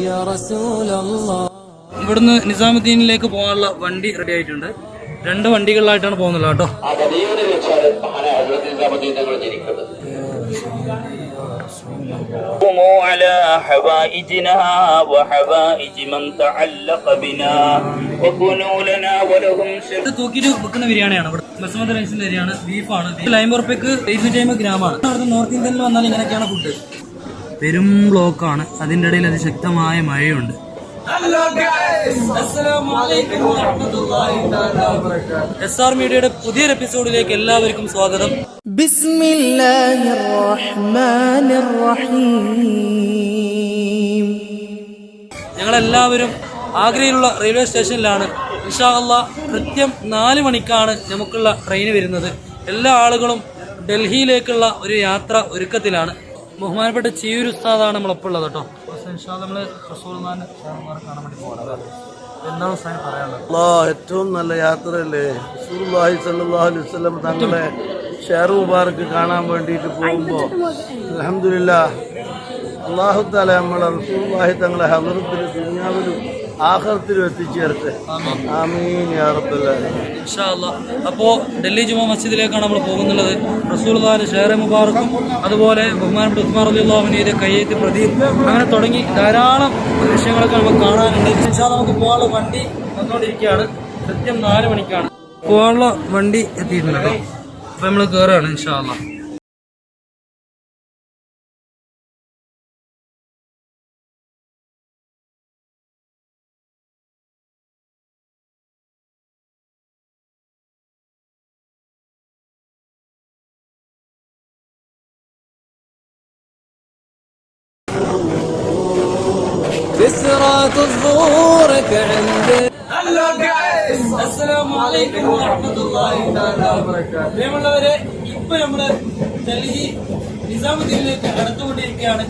يا رسول الله ഇവിടുന്ന് നിസാമുദ്ദീനിലേക്ക് പോകാനുള്ള വണ്ടി റെഡി ആയിട്ടുണ്ട് രണ്ട് വണ്ടികളിലായിട്ടാണ് പോകുന്നത് കേട്ടോ ആ ഗതിയോട് വെച്ചാണ് മഹാനായ ഹസ്രത്ത് നിസാമുദ്ദീൻ തങ്ങൾ ജനിക്കുന്നത് قوموا على حوائجنا وحوائج من تعلق بنا وكونوا لنا ولهم شر ഇത് തൂക്കിയിട്ട് വെക്കുന്ന ബിരിയാണിയാണ് ഇവിടെ ബസുമതി റൈസിന്റെ അരിയാണ് ബീഫാണ് ലൈം ഉറപ്പയ്ക്ക് ഇരുന്നൂറ്റി അമ്പത് ഗ്രാമാണ് അവിടുത്തെ നോർത്ത് ഇന്ത്യയിൽ വന്നാൽ ഇങ്ങനെയൊക്കെയാണ് ഫുഡ് പെരും ബ്ലോക്കാണ്. അതിന്റെ ഇടയിൽ അതിശക്തമായ മഴയുണ്ട്. എസ് ആർ മീഡിയയുടെ പുതിയൊരു എപ്പിസോഡിലേക്ക് എല്ലാവർക്കും സ്വാഗതം. ഞങ്ങളെല്ലാവരും ആഗ്രയിലുള്ള റെയിൽവേ സ്റ്റേഷനിലാണ്. ഇൻഷാല്ല കൃത്യം നാല് മണിക്കാണ് നമുക്കുള്ള ട്രെയിൻ വരുന്നത്. എല്ലാ ആളുകളും ഡൽഹിയിലേക്കുള്ള ഒരു യാത്ര ഒരുക്കത്തിലാണ്. ബഹുമാനപ്പെട്ട ചിയൂർ ഉസ്താദാണ് നമ്മളൊപ്പം ഉള്ളത് കേട്ടോ നമ്മൾ കാണാൻ വേണ്ടി ഏറ്റവും നല്ല യാത്രയല്ലേ? റസൂലുള്ളാഹി സ്വല്ലല്ലാഹു അലൈഹി വസല്ലം തങ്ങളെ ഷെയർ മുബാറക്ക് കാണാൻ വേണ്ടിയിട്ട് പോകുമ്പോൾ അലഹമില്ല അള്ളാഹു താല നമ്മളെ റസൂലുള്ളാഹി തങ്ങളെ ഹലറത്തിൽ ദുനിയാവിലും ആഖിറത്തിലും എത്തിച്ചേർത്ത് ആമീൻ അപ്പോൾ ഡൽഹി ജുമാ മസ്ജിദിലേക്കാണ് നമ്മൾ പോകുന്നുള്ളത്. റസൂൽദാൻ ഷേറെ മുബാറക്കും അതുപോലെ ബഹുമാനപ്പെട്ട ഉസ്മാൻ റലിയുള്ളാഹുവിന്റെ കയ്യേറ്റ് പ്രദീപ് അങ്ങനെ തുടങ്ങി ധാരാളം വിഷയങ്ങളൊക്കെ നമുക്ക് കാണാനുണ്ട്. ഇൻഷാ നമുക്ക് പോകാനുള്ള വണ്ടി വന്നുകൊണ്ടിരിക്കുകയാണ്. കൃത്യം നാല് മണിക്കാണ്. പോകാനുള്ള വണ്ടി എത്തിയിട്ടുണ്ട് അപ്പൊ അപ്പോൾ നമ്മൾ കയറുകയാണ് ഇൻഷാ ഡൽഹി നിസാമുദ്ദീനിലേക്ക് അടുത്തുകൊണ്ടിരിക്കുകയാണ്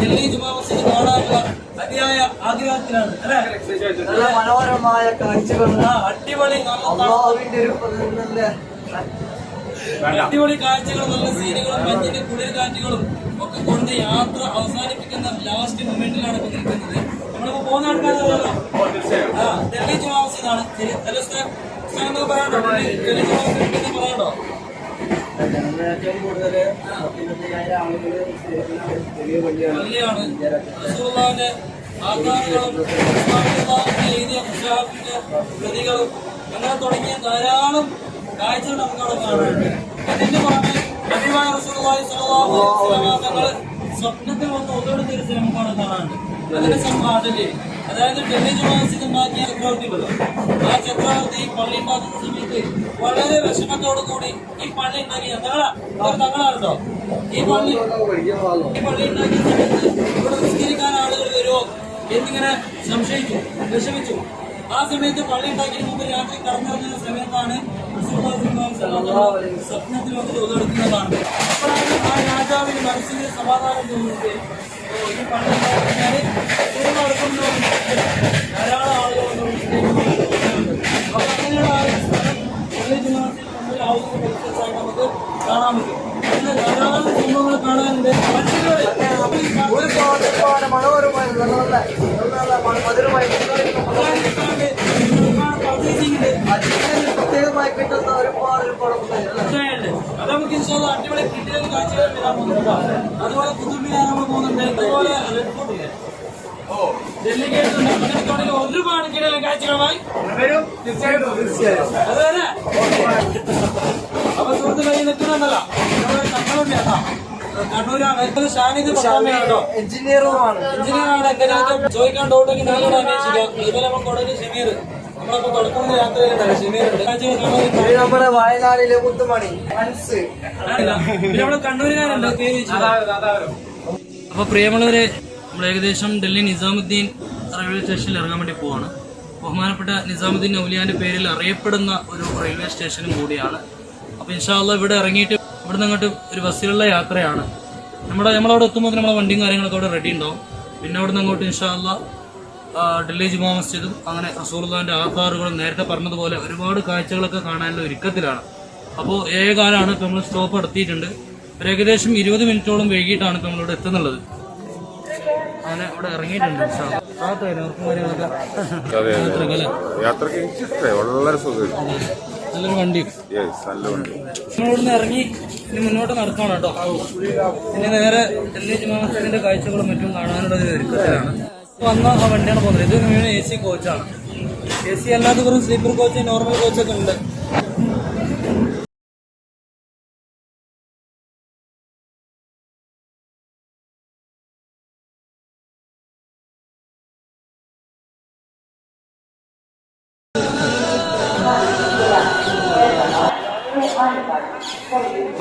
ഡൽഹി ജുമാ മസ്ജിദ് കാണാനുള്ള അതിയായ ആഗ്രഹത്തിലാണ്. അല്ലെ? മനോഹരമായ കാഴ്ചകൾ. അടിപൊളി അടിപൊളി കാഴ്ചകളും നല്ല സീനുകളും മഞ്ഞിന്റെ കുളിർ കാറ്റുകളും ഒക്കെ കൊണ്ട് യാത്ര അവസാനിപ്പിക്കുന്ന ലാസ്റ്റ് മൊമെന്റിലാണ് ഇപ്പൊ നിൽക്കുന്നത്. നമ്മളിപ്പോ പോകുന്ന ആൾക്കാരല്ലോ ഡൽഹി ജുമാ മസ്ജിദാണ്. പറയാനുണ്ടോ? ഡൽഹി ജുമാ മസ്ജിദിനെ പറ്റി പറയാനുണ്ടോ ഏറ്റവും കൂടുതൽ പത്തിരുപത്തയ്യായിരം ആളുകൾ ചെറിയ പള്ളിയാണ്. കൃതികളും അങ്ങനെ തുടങ്ങിയ ധാരാളം കാഴ്ചകൾ നമുക്ക് അവിടെ കാണാനുണ്ട് അതിന്റെ പുറമെ സ്വല്ലല്ലാഹു അലൈഹി വസല്ലം സ്വപ്നത്തിൽ വന്ന് ഒന്നെടുത്ത സിനിമ കാണാനുണ്ട്. അതിന്റെ സംഭാഷണേ അതായത് ഡൽഹി ജുമാസിൽ ഉണ്ടാക്കിയ ചക്രവർത്തികളോ ആ ചക്രവർത്തി ഈ പള്ളി ഉണ്ടാക്കുന്ന സമയത്ത് വളരെ വിഷമത്തോടു കൂടി ഈ പള്ളി ഉണ്ടാക്കിയ തങ്ങളാ തങ്ങളാണല്ലോ ഈ പള്ളി ഈ പള്ളി ഉണ്ടാക്കിയ സമയത്ത് ഇവിടെ നിസ്കരിക്കാൻ ആളുകൾ വരുമോ എന്നിങ്ങനെ സംശയിച്ചു വിഷമിച്ചു. ആ സമയത്ത് പള്ളി ഉണ്ടാക്കിയതിന് മുമ്പ് രാത്രി കടന്നിറങ്ങുന്ന സമയത്താണ് സ്വപ്നത്തിൽ വന്ന് ചോദിക്കുന്നതാണ് അപ്പോഴാണ് ആ രാജാവിന് മനസ്സിന് സമാധാനം തോന്നുന്നത്. ഉണ്ടാക്കിയാൽ സിനിമ എടുക്കുന്നു ധാരാളം ആളുകൾ വന്ന് അങ്ങനെയുള്ള ആ ഒരു സ്ഥലം ജുമാഅത്തിൽ മുമ്പിൽ ആവുന്ന പരിസരത്തായിട്ട് നമുക്ക് കാണാൻ പറ്റും അങ്ങനെ ധാരാളം സംഭവങ്ങൾ കാണാനുണ്ട് മറ്റുള്ള ഒരുപാട് ഒരുപാട് മനോഹരമായ നല്ല നല്ല നല്ല നല്ല മ- മധുരമായ അതിന് പ്രത്യേകമായി കിട്ടുന്ന ഒരുപാട് ഒരുപാട് പുസ്തകങ്ങൾ അല്ലേ? അത് നമുക്ക് ഇൻഷാല്ലാ അടിപൊളി കിട്ടിയ കാഴ്ചകൾ വരാൻ പോകുന്നുണ്ട് അതുപോലെ കുത്തുബിനാർ നമ്മൾ പോകുന്നുണ്ട് അതുപോലെ? ഡൽഹി ഗേറ്റ് ഉണ്ട് അങ്ങനെ തുടങ്ങി ഒരുപാട് കിടല കാഴ്ചകളുമായി അതെ അപ്പൊ സുഹൃത്ത് കൈ നിൽക്കുന്നുണ്ടല്ലോ നമ്മുടെ കണ്ണൂരിന്റെ കേട്ടോ കണ്ണൂരാണ് ഷാനിദ് പത്താമയാണ് കേട്ടോ. എഞ്ചിനീയറുമാണ് എഞ്ചിനീയറാണ്. എന്തെങ്കിലും ചോദിക്കാൻ ഡൗട്ടെങ്കിൽ നിങ്ങളോട് അന്വേഷിക്കാം. അതുപോലെ നമ്മൾ തുടങ്ങി ഷമീർ നമ്മുടെ വയനാടിലെ മുത്തുമണി മനസ്സ് അപ്പൊ പ്രിയമുള്ളവരെ നമ്മൾ ഏകദേശം ഡൽഹി നിസാമുദ്ദീൻ റെയിൽവേ സ്റ്റേഷനിൽ ഇറങ്ങാൻ വേണ്ടി പോവാണ്. ബഹുമാനപ്പെട്ട നിസാമുദ്ദീൻ ഔലിയാന്റെ പേരിൽ അറിയപ്പെടുന്ന ഒരു റെയിൽവേ സ്റ്റേഷനും കൂടിയാണ്. അപ്പൊ ഇൻഷാല്ല ഇവിടെ ഇറങ്ങിയിട്ട് ഇവിടെ നിന്ന് അങ്ങോട്ട് ഒരു ബസ്സിലുള്ള യാത്രയാണ്. നമ്മുടെ നമ്മളവിടെ എത്തുമ്പോൾ നമ്മുടെ വണ്ടിയും കാര്യങ്ങളൊക്കെ അവിടെ റെഡി ഉണ്ടാവും. പിന്നെ അവിടെ നിന്ന് അങ്ങോട്ട് ഇൻഷാല്ല ഡൽഹി ജുമാ മസ്ജിദും അങ്ങനെ റസൂർദാന്റെ ആധാറുകളും നേരത്തെ പറഞ്ഞതുപോലെ ഒരുപാട് കാഴ്ചകളൊക്കെ കാണാനുള്ള ഒരുക്കത്തിലാണ്. അപ്പോൾ ഏകാലാണ് ഇപ്പോൾ നമ്മൾ സ്റ്റോപ്പ് നടത്തിയിട്ടുണ്ട് ഒരു ഏകദേശം ഇരുപത് മിനിറ്റോളം വൈകിട്ടാണ് ഇപ്പോൾ നമ്മളിവിടെ എത്തുന്നുള്ളത്. അങ്ങനെ ഇവിടെ ഇറങ്ങിയിട്ടുണ്ട്? യാത്രയ്ക്ക് വളരെ നല്ലൊരു വണ്ടി. നമ്മളിവിടുന്ന് ഇറങ്ങി ഇനി മുന്നോട്ട് നടക്കണം കേട്ടോ. ഇനി നേരെ ഡൽഹി ജുമാ മസ്ജിദിന്റെ കാഴ്ചകളും മറ്റും കാണാനുള്ള ഒരു ഒരുക്കത്തിലാണ്. വന്ന വണ്ടിയാണ് പോകുന്നത്. ഇത് എ സി കോച്ചാണ് എ സി അല്ലാതെ വെറും സ്ലീപ്പർ കോച്ച് നോർമൽ കോച്ചൊക്കെ ഉണ്ട്.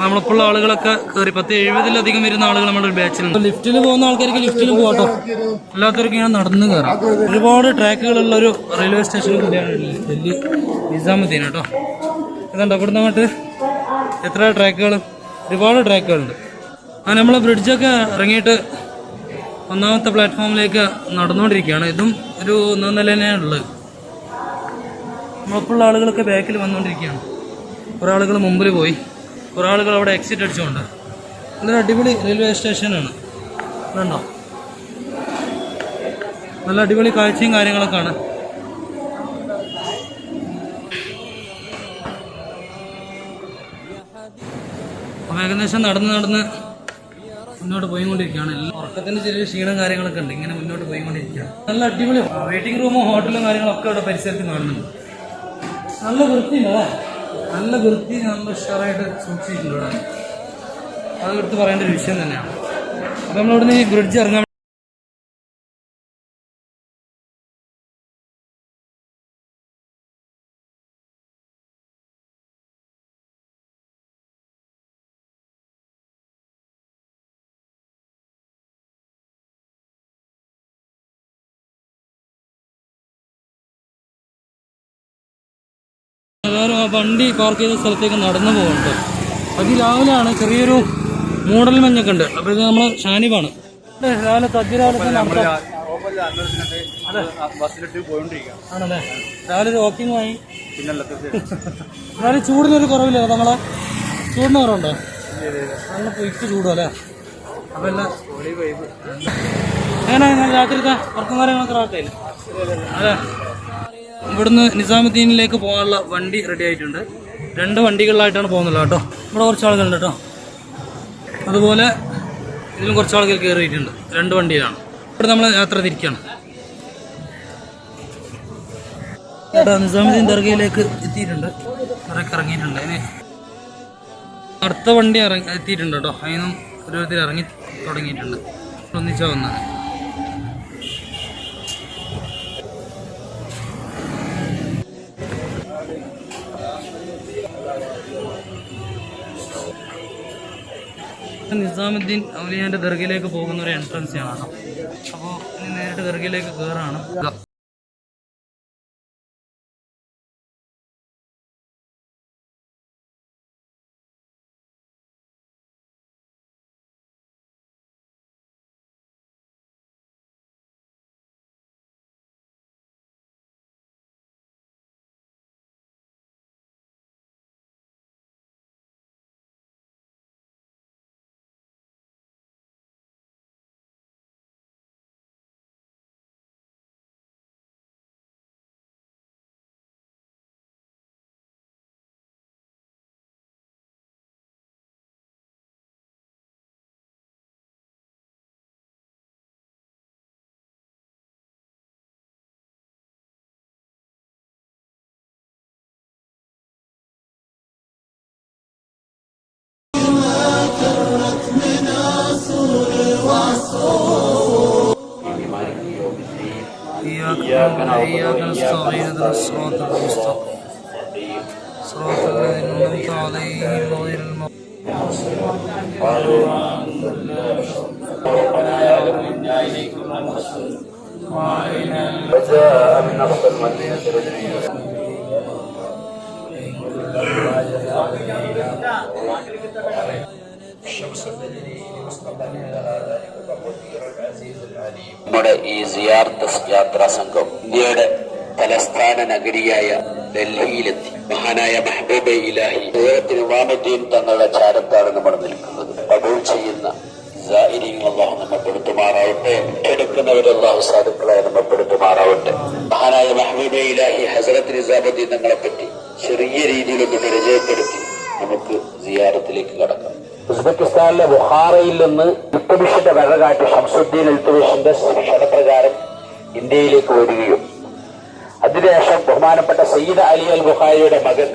നമ്മളിപ്പോൾ ആളുകളൊക്കെ കയറി പത്ത് എഴുപതിലധികം വരുന്ന ആളുകൾ നമ്മുടെ ഒരു ബാച്ചിലുണ്ട് ലിഫ്റ്റിൽ പോകുന്ന ആൾക്കാർക്ക് ലിഫ്റ്റിൽ പോകട്ടോ അല്ലാത്തവർക്ക് ഇങ്ങനെ നടന്ന് കയറാം ഒരുപാട് ട്രാക്കുകളുള്ള ഒരു റെയിൽവേ സ്റ്റേഷൻ കൂടിയാണ് ഡൽഹി നിസാമുദ്ദീൻ കേട്ടോ. ഇതുണ്ട് ഇവിടുന്ന് അങ്ങോട്ട് എത്ര ട്രാക്കുകൾ ഒരുപാട് ട്രാക്കുകളുണ്ട്. ആ നമ്മൾ ബ്രിഡ്ജൊക്കെ ഇറങ്ങിയിട്ട് ഒന്നാമത്തെ പ്ലാറ്റ്ഫോമിലേക്ക് നടന്നുകൊണ്ടിരിക്കുകയാണ്. ഇതും ഒരു ഒന്നാം നില തന്നെയാണ് ഉള്ളത്. നമ്മളിപ്പോൾ ആളുകളൊക്കെ ബാക്കിൽ വന്നുകൊണ്ടിരിക്കുകയാണ്. കുറേ ആളുകൾ മുമ്പിൽ പോയി. കുറേ ആളുകൾ അവിടെ എക്സിറ്റ് അടിച്ചുകൊണ്ട്. നല്ലൊരു അടിപൊളി റെയിൽവേ സ്റ്റേഷനാണ് കണ്ടോ? നല്ല അടിപൊളി കാഴ്ചയും കാര്യങ്ങളൊക്കെയാണ്. അപ്പോൾ ഏകദേശം നടന്ന് നടന്ന് മുന്നോട്ട് പോയിക്കൊണ്ടിരിക്കുകയാണ്. എല്ലാം ഉറക്കത്തിന് ചെറിയ ക്ഷീണം കാര്യങ്ങളൊക്കെ ഉണ്ട്. ഇങ്ങനെ മുന്നോട്ട് പോയിക്കൊണ്ടിരിക്കുകയാണ്. നല്ല അടിപൊളി വെയിറ്റിംഗ് റൂമും ഹോട്ടലും കാര്യങ്ങളൊക്കെ ഇവിടെ പരിസരത്ത് കാണുന്നുണ്ട്. നല്ല വൃത്തിയുണ്ട് അല്ലേ? നല്ല വൃത്തി നമ്മൾ ഉഷാറായിട്ട് സൂക്ഷിച്ചിട്ടുണ്ട് ഇവിടെ. അത് എടുത്ത് പറയേണ്ട ഒരു വിഷയം തന്നെയാണ്. അപ്പം നമ്മളിവിടുന്ന് ഈ ബ്രിഡ്ജ് ഇറങ്ങാൻ വേറെ ആ വണ്ടി പാർക്ക് ചെയ്ത സ്ഥലത്തേക്ക് നടന്നു പോകുന്നുണ്ട് അതിരാവിലെയാണ് ചെറിയൊരു മൂടൽ മഞ്ഞൊക്കെ ഉണ്ട്. അപ്പോൾ ഇത് നമ്മൾ ഷാനിബാണ്. രാവിലെ പോയിക്കൊണ്ടിരിക്കാം ആണല്ലേ? രാവിലെ ഒരു വാക്കിംഗ് ആയി. രാവിലെ ചൂടിനൊരു കുറവില്ല? നമ്മളെ ചൂടിന് കുറവുണ്ടോ? നല്ല പൊയ്ക്ക് ചൂടും അല്ലേ? അപ്പം എല്ലാം എങ്ങനെ രാത്രിത്തെ ഉറക്കം കാര്യങ്ങളൊക്കെ റാത്തായില്ല അതെ. ഇവിടുന്ന് നിസാമുദ്ദീനിലേക്ക് പോകാനുള്ള വണ്ടി റെഡി ആയിട്ടുണ്ട്. രണ്ട് വണ്ടികളിലായിട്ടാണ് പോകുന്നത് കേട്ടോ. ഇവിടെ കുറച്ച് ആളുകളുണ്ട് കേട്ടോ. അതുപോലെ ഇതിലും കുറച്ച് ആളുകൾ കയറിയിട്ടുണ്ട്. രണ്ട് വണ്ടിയിലാണ്. ഇവിടെ നമ്മൾ യാത്ര തിരിക്കുകയാണ് ചേട്ടാ നിസാമുദ്ദീൻ ദർഗയിലേക്ക് എത്തിയിട്ടുണ്ട്. ഇറക്കി ഇറങ്ങിയിട്ടുണ്ട്. അടുത്ത വണ്ടി ഇറങ്ങി എത്തിയിട്ടുണ്ട് കേട്ടോ. അതിനും ഓരോരുത്തർ ഇറങ്ങി തുടങ്ങിയിട്ടുണ്ട്. ഒന്നിച്ചാ വന്നത്. നിസാമുദ്ദീൻ അവലിയാന്റെ ദർഗയിലേക്ക് പോകുന്ന ഒരു എൻട്രൻസ് ആണ് അപ്പോൾ നേരിട്ട് ദർഗയിലേക്ക് കയറാണ് إياك آه، نعبد وإياك نستعين صراط الذين أنعمت عليهم غير المغضوب قالوا ربنا إنا إليكم المصير. وعلينا وجاء من أقصى المدينة رجل الشمس നമ്മുടെ ഈ സിയാർത്ത് യാത്രാ സംഘം ഇന്ത്യയുടെ തലസ്ഥാന നഗരിയായ ഡൽഹിയിലെത്തി. മഹാനായ മെഹബൂബെ ഇലാഹി. അദ്ദേഹത്തിന് ഇമാമുദ്ദീൻ തങ്ങളുടെ ചാരത്താണ് നമ്മൾ നിൽക്കുന്നത്. കബൂൾ ചെയ്യുന്ന അള്ളാഹു നമ്മെ പെടുത്തുമാറാവട്ടെ. എടുക്കുന്നവർ അള്ളാഹു സാധുക്കളായി നമ്മെ പെടുത്തുമാറാവട്ടെ. മഹാനായ മെഹബൂബെ ഇലാഹി ഹസരത്ത് നിസാമുദ്ദീൻ തങ്ങളെ പറ്റി ചെറിയ രീതിയിലൊന്ന് പരിചയപ്പെടുത്തി നമുക്ക് സിയാറത്തിലേക്ക് കടക്കാം. ഉസ്ബെക്കിസ്ഥാനിലെ ബുഹാറയിൽ നിന്ന് ഇൽത്തുമിഷിന്റെ വഴകാട്ടി ഷംസുദ്ദീൻ ഇൽത്തുമിഷിന്റെ ക്ഷണപ്രകാരം ഇന്ത്യയിലേക്ക് വരികയും അതിനുശേഷം ബഹുമാനപ്പെട്ട സയ്യിദ് അലി അൽ ബുഹാരിയുടെ മകൻ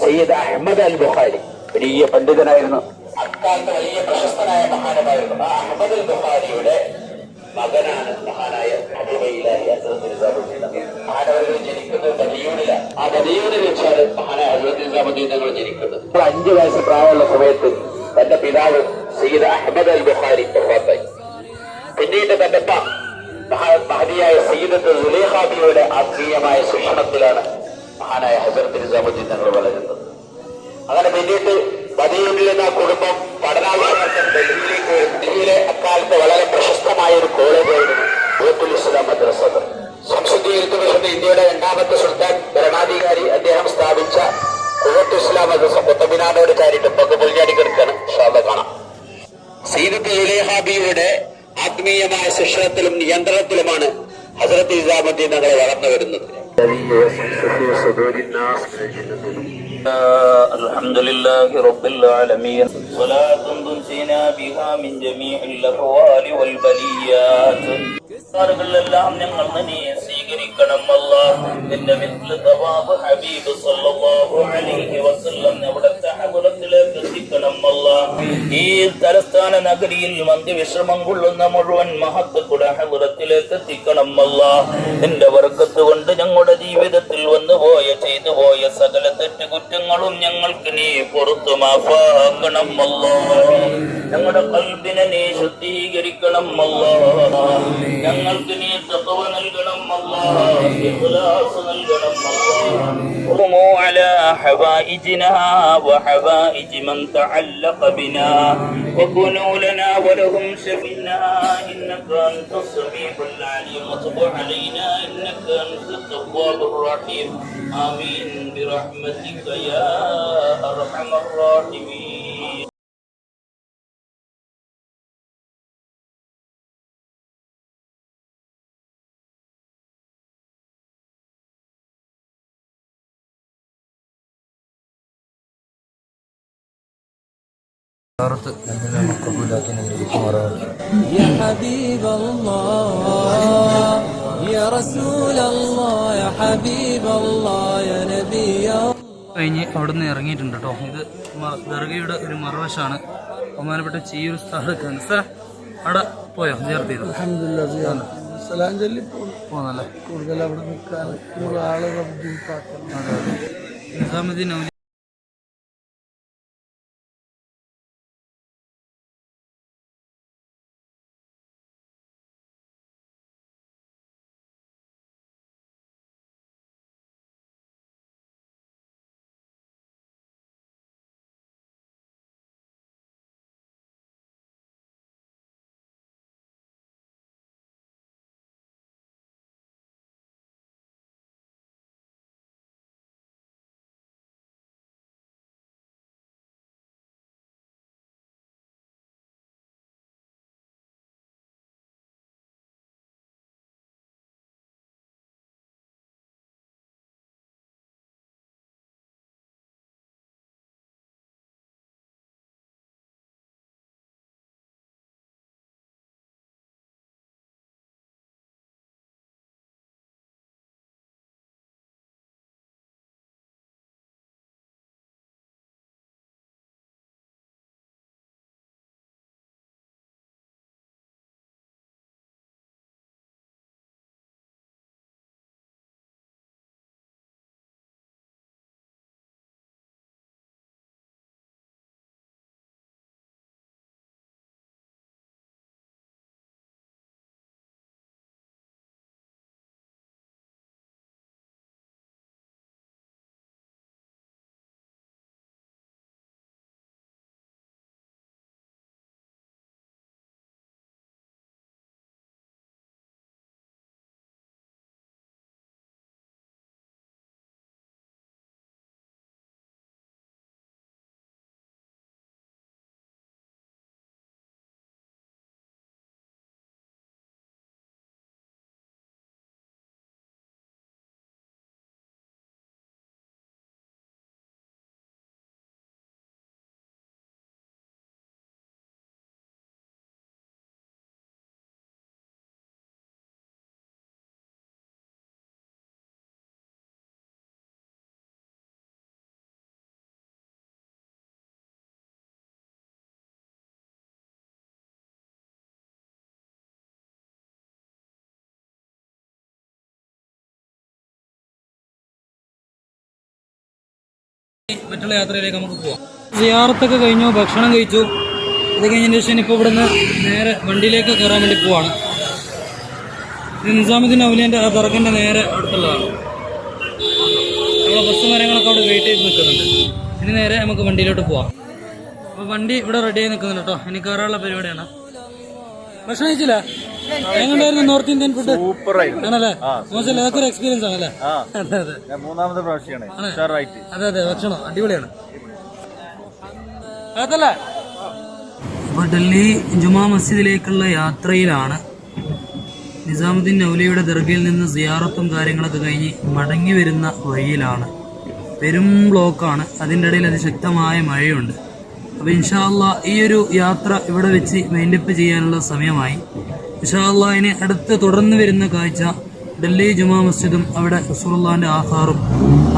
സയ്യിദ് അഹമ്മദ് അൽ ബുഹാരി വലിയ പണ്ഡിതനായിരുന്നു. അക്കാലത്ത് വലിയ പ്രശസ്തനായ മഹാനമായിരുന്നു. ആ അഹമ്മദ് അൽ ബുഹാരിയുടെ മകനാണ് മഹാനായ. മഹാനവരുകൾ ജനിക്കുന്നത് ആ ബദിയൂണിൽ വെച്ചാണ് മഹാനായ ഹസ്രത്ത് നിസാമുദ്ദീൻ ജനിക്കുന്നത്. അഞ്ചു വയസ്സ് പ്രായമുള്ള സമയത്ത് തന്റെ പിതാവ് സയ്യിദ് അഹമ്മദ് അൽ ബുഖാരി വഫാത്തായി പിന്നീട് തന്റെ മഹതിയായ സയ്യിദത്ത് സുലേഹാബിയുടെ ആത്മീയമായ ശിക്ഷണത്തിലാണ് മഹാനായ ഹസരത്ത് നിസാമുദ്ദീൻ തങ്ങൾ വളരുന്നത്. അങ്ങനെ പിന്നീട് ബദിയൂരിൽ എന്ന കുടുംബം പഠനാവകാശം ഡൽഹിയിലേക്ക് ഡൽഹിയിലെ അക്കാലത്ത് വളരെ പ്രശസ്തമായ ഒരു കോളേജായിരുന്നു ബോത്തുൽ ഇസ്ലാം മദ്രസ. സംശുദ്ധീകരിക്കുന്ന ഇന്ത്യയുടെ രണ്ടാമത്തെ സുൽത്താൻ ഭരണാധികാരി അദ്ദേഹം സ്ഥാപിച്ച കുവത്ത് ഇസ്ലാം മദ്രസ. കൊത്തബിനാടോട് ചാരിട്ട് പൊക്കെ പൊളിഞ്ഞാടി കിടക്കാണ് ഷാദ കാണാം സീദത്ത് സുലേഹാബിയുടെ ആത്മീയമായ ശിക്ഷണത്തിലും നിയന്ത്രണത്തിലുമാണ് ഹസരത്ത് ഇസാമുദ്ദീൻ തങ്ങളെ വളർന്നു വരുന്നത് الحمد لله رب العالمين صلاة تنسينا بها من جميع الأهوال والبليات െല്ലാം ഞങ്ങൾ നീ സ്വീകരിക്കണം അല്ല. നിന്റെ മിത്ല തവാബ് ഹബീബ് സല്ലല്ലാഹു അലൈഹി വസല്ലം അവിടുത്തെ ഹബറത്തിലേക്ക് എത്തിക്കണം അല്ല. ഈ തലസ്ഥാന നഗരിയിൽ മന്ദിവിശ്രമം കൊള്ളുന്ന മുഴുവൻ മഹത്വക്കുടെ ഹബറത്തിലേക്ക് എത്തിക്കണം അല്ല. നിന്റെ വർക്കത്ത് കൊണ്ട് ഞങ്ങളുടെ ജീവിതത്തിൽ വന്നു പോയ ചെയ്തു പോയ സകല തെറ്റുകുറ്റങ്ങളും ഞങ്ങൾക്ക് നീ പുറത്തു മാഫാക്കണം അല്ലോ. ഞങ്ങളുടെ കൽബിനെ നീ ശുദ്ധീകരിക്കണം അല്ലോ. ഞങ്ങൾക്ക് നീ തത്വ നൽകണം അല്ലോ. ഇഖ്ലാസ് നൽകണം അല്ലോ قوموا على حوائجنا وحوائج من تعلق بنا وكونوا لنا ولهم شفينا إنك أنت السميع العليم وتب علينا إنك أنت التواب الرحيم آمين برحمتك يا أرحم الراحمين يا حبيب الله يا رسول الله يا حبيب الله يا نبي الله കഴിഞ്ഞ് അവിടെ നിന്ന് ഇറങ്ങിയിട്ടുണ്ട് കേട്ടോ ഇത് മ- ദർഗയുടെ ഒരു മറുവശമാണ് ബഹുമാനപ്പെട്ട ചീയൂർ സ്ഥാനക്കാണ് സാർ അവിടെ പോയോ ചേർത്ത് ചെയ്തോ അൽഹംദുലില്ലാ സലാം ചൊല്ലി പോകും പോന്നല്ലേ കൂടുതൽ അവിടെ നിൽക്കാൻ നമ്മൾ ആളുകളെ ബുദ്ധിമുട്ടാക്കണം അതെ അതെ നിസാമുദ്ദീൻ മറ്റുള്ള യാത്രയിലേക്ക് നമുക്ക് പോവാം. സിയാറത്തൊക്കെ കഴിഞ്ഞു ഭക്ഷണം കഴിച്ചു. ഇത് കഴിഞ്ഞതിന് ശേഷം ഇപ്പോൾ ഇവിടുന്ന് നേരെ വണ്ടിയിലേക്ക് കയറാൻ വേണ്ടി പോവാണ്. ഇത് നിസാമുദ്ദീൻ ഔലിയന്റെ ആ ദർഗന്റെ നേരെ അടുത്തുള്ളതാണ്. നമ്മളെ ബസ് മരങ്ങളൊക്കെ അവിടെ വെയിറ്റ് ചെയ്ത് നിൽക്കുന്നുണ്ട്. ഇനി നേരെ നമുക്ക് വണ്ടിയിലോട്ട് പോവാം. അപ്പോൾ വണ്ടി ഇവിടെ റെഡി ആയി നിൽക്കുന്നുണ്ട് കേട്ടോ. ഇനി കയറാനുള്ള പരിപാടിയാണ്. ഭക്ഷണം കഴിച്ചില്ല? എങ്ങനെയായിരുന്നു നോർത്ത് ഇന്ത്യൻ ഫുഡ് സൂപ്പറായി ആണല്ലേ? മോശമല്ല അതൊക്കെ ഒരു എക്സ്പീരിയൻസ് ആണല്ലേ? അതെ അതെ. ഞാൻ മൂന്നാമത്തെ പ്രാവശ്യമാണ്. അതെ അതെ ഭക്ഷണം അടിപൊളിയാണ്. അതല്ല അപ്പോൾ ഡൽഹി ജുമാ മസ്ജിദിലേക്കുള്ള യാത്രയിലാണ് നിസാമുദ്ദീൻ നൗലിയുടെ ദർഗയിൽ നിന്ന് സിയാറത്തും കാര്യങ്ങളൊക്കെ കഴിഞ്ഞ് മടങ്ങി വരുന്ന വഴിയിലാണ്. പെരും ബ്ലോക്കാണ്. അതിന്റെ ഇടയിൽ അതിശക്തമായ മഴയുണ്ട്. അപ്പോൾ ഇൻഷാല്ല ഈ ഒരു യാത്ര ഇവിടെ വെച്ച് മൈൻഡപ്പ് ചെയ്യാനുള്ള സമയമായി. ഇൻഷാല്ല ഇനി അടുത്ത് തുടർന്ന് വരുന്ന കാഴ്ച ഡൽഹി ജുമാ മസ്ജിദും അവിടെ റസൂലുള്ളാഹിന്റെ ആഹാറും.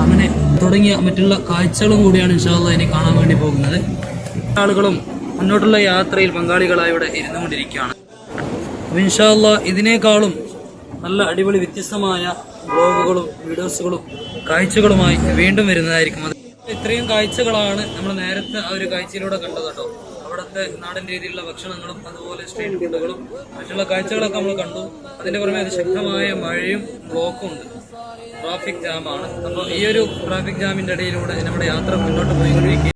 അങ്ങനെ തുടങ്ങിയ മറ്റുള്ള കാഴ്ചകളും കൂടിയാണ് ഇൻഷാല്ല ഇനി കാണാൻ വേണ്ടി പോകുന്നത്. ആളുകളും മുന്നോട്ടുള്ള യാത്രയിൽ പങ്കാളികളായി ഇവിടെ ഇരുന്നുകൊണ്ടിരിക്കുകയാണ്. അപ്പം ഇൻഷാല്ല ഇതിനേക്കാളും നല്ല അടിപൊളി വ്യത്യസ്തമായ ബ്ലോഗുകളും വീഡിയോസുകളും കാഴ്ചകളുമായി വീണ്ടും വരുന്നതായിരിക്കും. അത് ഇത്രയും കാഴ്ചകളാണ് നമ്മൾ നേരത്തെ ആ ഒരു കാഴ്ചയിലൂടെ കണ്ടത് കേട്ടോ. അവിടുത്തെ നാടൻ രീതിയിലുള്ള ഭക്ഷണങ്ങളും അതുപോലെ സ്ട്രീറ്റ് ഫുഡുകളും മറ്റുള്ള കാഴ്ചകളൊക്കെ നമ്മൾ കണ്ടു. അതിന്റെ പുറമെ അതിശക്തമായ മഴയും ബ്ലോക്കും ഉണ്ട്. ട്രാഫിക് ജാമാണ് അപ്പോൾ ഈ ഒരു ട്രാഫിക് ജാമിന്റെ ഇടയിലൂടെ നമ്മുടെ യാത്ര മുന്നോട്ട് പോയിക്കൊണ്ടിരിക്കുകയാണ്.